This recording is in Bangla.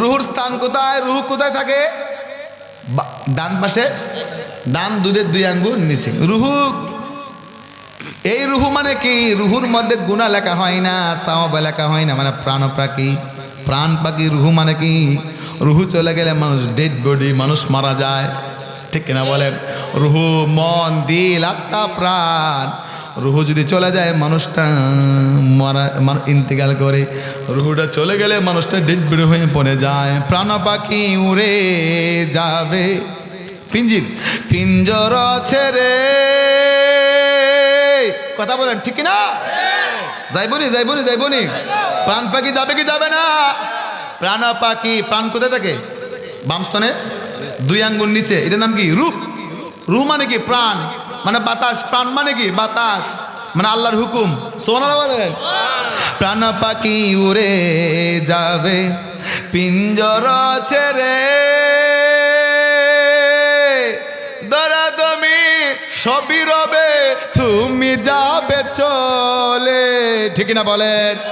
রুহুর স্থান কোথায়? রুহু কোথায় থাকে? ডান পাশে? ডান দুধের দুই আঙ্গুর নিচে। রুহু, এই রুহু মানে কি? রুহুর মধ্যে গুণা লেখা হয় না, সাওয়াব লেখা হয় না মানে প্রাণ পাখি। প্রাণ পাখি রুহু মানে কি? রুহু চলে গেলে মানুষ ডেড বডি মানুষ মারা যায়। ঠিক কিনা বলেন? রুহু মন, দিল, আত্মা, প্রাণ। রুহু যদি চলে যায়, মানুষটা মারা ইন্তেকাল করে। রুহুটা চলে গেলে মানুষটা ডেড বডি হয়ে পড়ে যায়। প্রাণ পাখি উড়ে যাবে। পিঞ্জির, পিঞ্জর ছেড়ে কথা বলেন, ঠিক না যাইবনি যাইবনি যাইবনি। প্রাণ পাখি যাবে কি যাবে না? প্রাণ পাখি, প্রাণ কোথায় থাকে? বামস্তনে। দুই আঙ্গুল নিচে। এটার নাম কি? রূপ রূপ মানে কি? প্রাণ। মানে বাতাস প্রাণ মানে কি? বাতাস। মানে আল্লাহর হুকুম। সোনা বলেন। প্রাণ পাখি উড়ে যাবে পিঞ্জর ছেড়ে। দরাদমি সবই রবে তুমি যাবে চলে। ঠিক না বলেন?